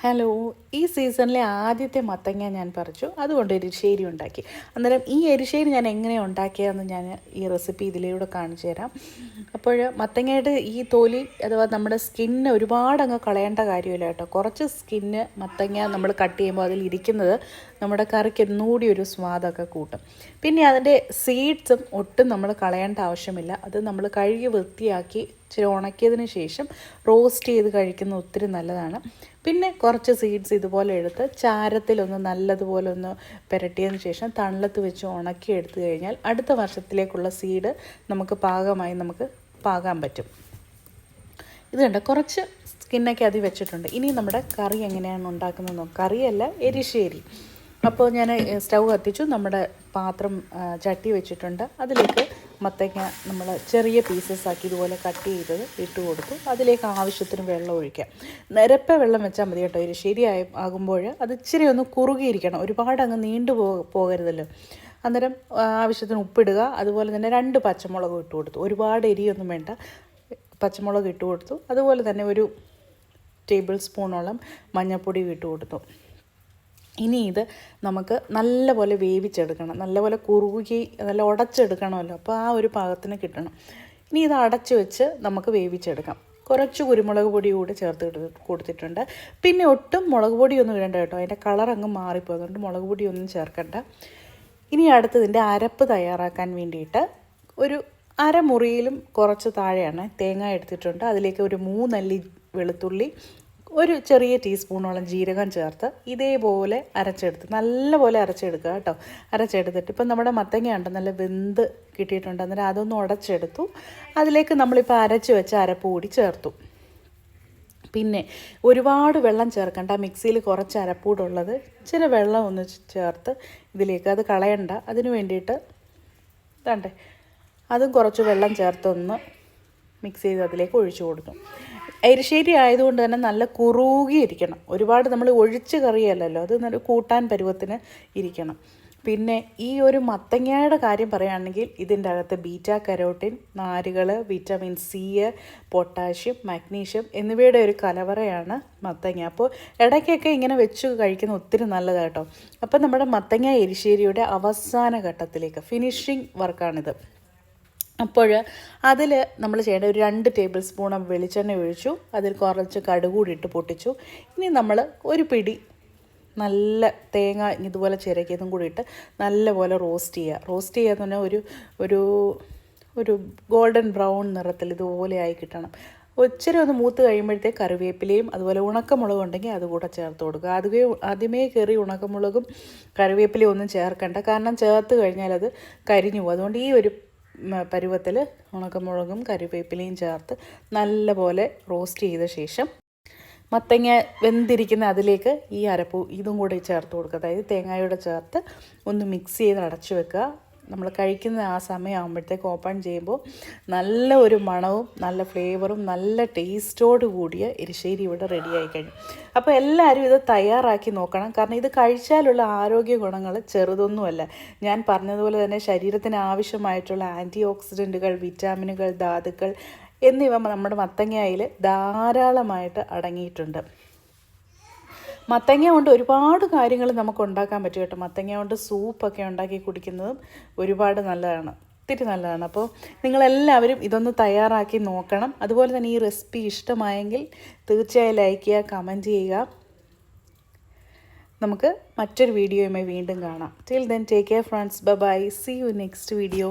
Hello ഈ സീസണിലെ ആദ്യത്തെ മത്തങ്ങ ഞാൻ പറിച്ചു. അതുകൊണ്ട് എരിശ്ശേരി ഉണ്ടാക്കി. അന്നേരം ഈ എരിശ്ശേരി ഞാൻ എങ്ങനെ ഉണ്ടാക്കിയതെന്ന് ഞാൻ ഈ റെസിപ്പി ഇതിലൂടെ കാണിച്ചു തരാം. അപ്പോൾ മത്തങ്ങയുടെ ഈ തോലി അഥവാ നമ്മുടെ സ്കിന്ന് ഒരുപാട് അങ്ങ് കളയേണ്ട കാര്യമില്ല കേട്ടോ. കുറച്ച് സ്കിന്ന് മത്തങ്ങ നമ്മൾ കട്ട് ചെയ്യുമ്പോൾ അതിൽ ഇരിക്കുന്നത് നമ്മുടെ കറിക്ക് ഒന്നുകൂടി ഒരു സ്വാദൊക്കെ കൂട്ടും. പിന്നെ അതിന്റെ സീഡ്സും ഒട്ടും നമ്മൾ കളയേണ്ട ആവശ്യമില്ല. അത് നമ്മൾ കഴുകി വൃത്തിയാക്കി ഇച്ചിരി ഉണക്കിയതിന് ശേഷം റോസ്റ്റ് ചെയ്ത് കഴിക്കുന്നത് ഒത്തിരി നല്ലതാണ്. പിന്നെ കുറച്ച് സീഡ്സ് ഇതുപോലെ എടുത്ത് ചാരത്തിലൊന്ന് നല്ലതുപോലെ ഒന്ന് പുരട്ടിയതിന് ശേഷം തണലത്ത് വെച്ച് ഉണക്കി എടുത്തു കഴിഞ്ഞാൽ അടുത്ത വർഷത്തിലേക്കുള്ള സീഡ് നമുക്ക് പാകമായി നമുക്ക് പാകാൻ പറ്റും. ഇത് കണ്ട? കുറച്ച് സ്കിന്നൊക്കെ അതി വെച്ചിട്ടുണ്ട്. ഇനി നമ്മുടെ കറി എങ്ങനെയാണ് ഉണ്ടാക്കുന്നത് കറിയല്ല എരിശ്ശേരി. അപ്പോൾ ഞാൻ സ്റ്റൗ കത്തിച്ചു. നമ്മുടെ പാത്രം ചട്ടി വെച്ചിട്ടുണ്ട്. അതിലേക്ക് മത്തങ്ങ നമ്മൾ ചെറിയ പീസസ് ആക്കി ഇതുപോലെ കട്ട് ചെയ്തത് ഇട്ട് കൊടുത്തു. അതിലേക്ക് ആവശ്യത്തിന് വെള്ളം ഒഴിക്കാം. നിരപ്പ വെള്ളം വെച്ചാൽ മതി കേട്ടോ. ഇത് ശരിയായി ആകുമ്പോൾ അത് ഇച്ചിരി ഒന്ന് കുറുകിയിരിക്കണം. ഒരുപാട് അങ്ങ് നീണ്ടു പോകരുതല്ലോ. അന്നേരം ആവശ്യത്തിന് ഉപ്പിടുക. അതുപോലെ തന്നെ രണ്ട് പച്ചമുളക് ഇട്ട് കൊടുത്തു. ഒരുപാട് എരിയൊന്നും വേണ്ട. പച്ചമുളക് ഇട്ട് കൊടുത്തു. അതുപോലെ തന്നെ ഒരു ടേബിൾ സ്പൂണോളം മഞ്ഞൾപ്പൊടി ഇട്ട് കൊടുത്തു. ഇനി ഇത് നമുക്ക് നല്ലപോലെ വേവിച്ചെടുക്കണം. നല്ലപോലെ കുറുകി നല്ല ഉടച്ചെടുക്കണമല്ലോ. അപ്പോൾ ആ ഒരു പാകത്തിന് കിട്ടണം. ഇനി ഇത് അടച്ചു വെച്ച് നമുക്ക് വേവിച്ചെടുക്കാം. കുറച്ച് കുരുമുളക് പൊടി കൂടി ചേർത്ത് കൊടുത്തിട്ടുണ്ട്. പിന്നെ ഒട്ടും മുളക് പൊടിയൊന്നും ഇടേണ്ട കേട്ടോ. അതിന്റെ കളർ അങ്ങ് മാറിപ്പോയി അതുകൊണ്ട് മുളക് പൊടിയൊന്നും ചേർക്കണ്ട. ഇനി അടുത്തതിന്റെ അരപ്പ് തയ്യാറാക്കാൻ വേണ്ടിയിട്ട് ഒരു അരമുറിയിലും കുറച്ച് താഴെയാണ് തേങ്ങ എടുത്തിട്ടുണ്ട്. അതിലേക്ക് ഒരു മൂന്നല്ലി വെളുത്തുള്ളി ഒരു ചെറിയ ടീസ്പൂണോളം ജീരകം ചേർത്ത് ഇതേപോലെ അരച്ചെടുത്ത് നല്ലപോലെ അരച്ചെടുക്കുക കേട്ടോ. അരച്ചെടുത്തിട്ട് ഇപ്പം നമ്മുടെ മത്തങ്ങ ഉണ്ട് നല്ല വെന്ത് കിട്ടിയിട്ടുണ്ട്. അന്നേരം അതൊന്ന് ഉടച്ചെടുത്തു. അതിലേക്ക് നമ്മളിപ്പോൾ അരച്ച് വെച്ച അരപ്പ് കൂടി ചേർത്തു. പിന്നെ ഒരുപാട് വെള്ളം ചേർക്കണ്ട. മിക്സിയിൽ കുറച്ച് അരപ്പൂടുള്ളത് ഇച്ചിരി വെള്ളം ഒന്ന് ചേർത്ത് ഇതിലേക്ക് അത് കളയണ്ട. അതിന് വേണ്ടിയിട്ട് ഇതാണ്ടേ. അതും കുറച്ച് വെള്ളം ചേർത്തൊന്ന് മിക്സ് ചെയ്ത് അതിലേക്ക് ഒഴിച്ചു കൊടുത്തു എരിശ്ശേരി ആയതുകൊണ്ട് തന്നെ നല്ല കുറുകിയിരിക്കണം. ഒരുപാട് നമ്മൾ ഒഴിച്ച് കറിയല്ലല്ലോ. അത് നല്ല കൂട്ടാൻ പരുവത്തിന് ഇരിക്കണം. പിന്നെ ഈ ഒരു മത്തങ്ങയുടെ കാര്യം പറയുകയാണെങ്കിൽ ഇതിന്റെ അകത്ത് ബീറ്റ കരോട്ടിൻ നാരുകൾ വിറ്റാമിൻ സി പൊട്ടാഷ്യം മാഗ്നീഷ്യം എന്നിവയുടെ ഒരു കലവറയാണ് മത്തങ്ങ. അപ്പോൾ ഇടയ്ക്കൊക്കെ ഇങ്ങനെ വെച്ച് കഴിക്കുന്ന ഒത്തിരി നല്ലതാട്ടോ അപ്പോൾ നമ്മുടെ മത്തങ്ങ എരിശ്ശേരിയുടെ അവസാന ഘട്ടത്തിലേക്ക് ഫിനിഷിംഗ് വർക്കാണിത്. അപ്പോൾ അതിൽ നമ്മൾ ചെയ്യേണ്ട ഒരു രണ്ട് ടേബിൾ സ്പൂൺ വെളിച്ചെണ്ണ ഒഴിച്ചു അതിൽ കുറച്ച് കടുക് കൂടി ഇട്ട് പൊട്ടിച്ചു. ഇനി നമ്മൾ ഒരു പിടി നല്ല തേങ്ങ ഇതുപോലെ ചിരക്കിയതും കൂടി ഇട്ട് നല്ലപോലെ റോസ്റ്റ് ചെയ്യുക. റോസ്റ്റ് ചെയ്യാന്ന് പറഞ്ഞാൽ ഒരു ഒരു ഒരു ഗോൾഡൻ ബ്രൗൺ നിറത്തിൽ ഇതുപോലെ ആയി കിട്ടണം. ഒച്ചിരി ഒന്ന് മൂത്ത് കഴിയുമ്പോഴത്തേക്ക് കറിവേപ്പിലയും അതുപോലെ ഉണക്കമുളകും ഉണ്ടെങ്കിൽ അതുകൂടെ ചേർത്ത് കൊടുക്കുക. ആദ്യമേ ആദ്യമേ കയറി ഉണക്കമുളകും കറിവേപ്പിലയും ഒന്നും ചേർക്കണ്ട. കാരണം ചേർത്ത് കഴിഞ്ഞാൽ അത് കരിഞ്ഞു പോകും. അതുകൊണ്ട് ഈ ഒരു പരുവത്തിൽ ഉണക്കമുളകും കറിവേപ്പിലയും ചേർത്ത് നല്ലപോലെ റോസ്റ്റ് ചെയ്ത ശേഷം മത്തങ്ങ വെന്തിരിക്കുന്ന അതിലേക്ക് ഈ അരപ്പൂ ഇതും കൂടി ചേർത്ത് കൊടുക്കുക. അതായത് തേങ്ങയോടെ ചേർത്ത് ഒന്ന് മിക്സ് ചെയ്ത് അടച്ചു വെക്കുക. നമ്മൾ കഴിക്കുന്ന ആ സമയമാകുമ്പോഴത്തേക്ക് ഓപ്പൺ ചെയ്യുമ്പോൾ നല്ല ഒരു മണവും നല്ല ഫ്ലേവറും നല്ല ടേസ്റ്റോട് കൂടിയ എരിശ്ശേരി ഇവിടെ റെഡിയായി കഴിഞ്ഞു. അപ്പോൾ എല്ലാവരും ഇത് തയ്യാറാക്കി നോക്കണം. കാരണം ഇത് കഴിച്ചാലുള്ള ആരോഗ്യ ഗുണങ്ങൾ ചെറുതൊന്നുമല്ല. ഞാൻ പറഞ്ഞതുപോലെ തന്നെ ശരീരത്തിന് ആവശ്യമായിട്ടുള്ള ആന്റി ഓക്സിഡന്റുകൾ വിറ്റാമിനുകൾ ധാതുക്കൾ എന്നിവ നമ്മുടെ മത്തങ്ങയിൽ ധാരാളമായിട്ട് അടങ്ങിയിട്ടുണ്ട്. മത്തങ്ങ കൊണ്ട് ഒരുപാട് കാര്യങ്ങൾ നമുക്ക് ഉണ്ടാക്കാൻ പറ്റും കേട്ടോ. മത്തങ്ങ കൊണ്ട് സൂപ്പൊക്കെ ഉണ്ടാക്കി കുടിക്കുന്നതും ഒരുപാട് നല്ലതാണ്. ഒത്തിരി നല്ലതാണ്. അപ്പോൾ നിങ്ങളെല്ലാവരും ഇതൊന്ന് തയ്യാറാക്കി നോക്കണം. അതുപോലെ തന്നെ ഈ റെസിപ്പി ഇഷ്ടമായെങ്കിൽ തീർച്ചയായും ലൈക്ക് ചെയ്യുക കമന്റ് ചെയ്യുക. നമുക്ക് മറ്റൊരു വീഡിയോയുമായി വീണ്ടും കാണാം. Till then take care friends bye see you next video